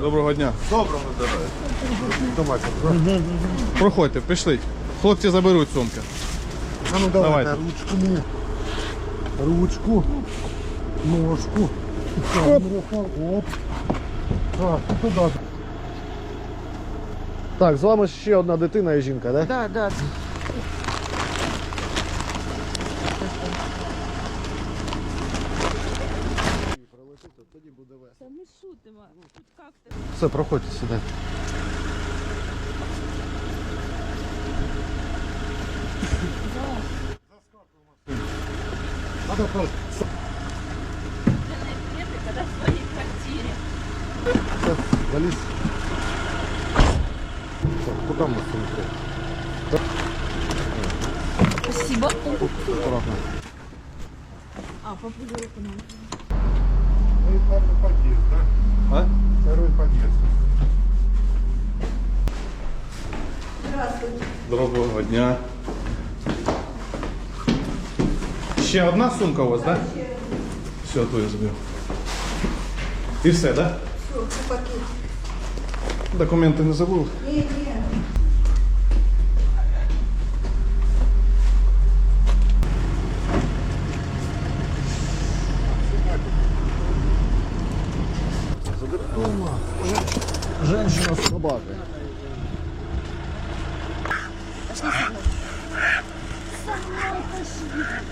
Доброго дня. Доброго здоров'я. Давайте, Проходьте, пішли. Хлопці заберуть сумки. а ну давайте, Давайте. ручку мені. Ручку, ножку. Оп. Оп. Так, і туди. Так, з вами ще одна дитина і жінка, так? Да, да. Та ми шутимо. Тут як ти? Все, проходьте сюди. Надо просто. Це не клієнти, коли в своїй квартирі. Все, заліз. Так, Куди ми сумки? Спасибо. Аккуратно. А, попугай руку нам. Ну и первый подъезд, да? А? Второй подъезд. Доброго дня. Ще одна сумка у вас, так? Да? Все, то я забив. І все, так? Да? Документи не забув? женщина с собакой. Пошли со мной, пошли.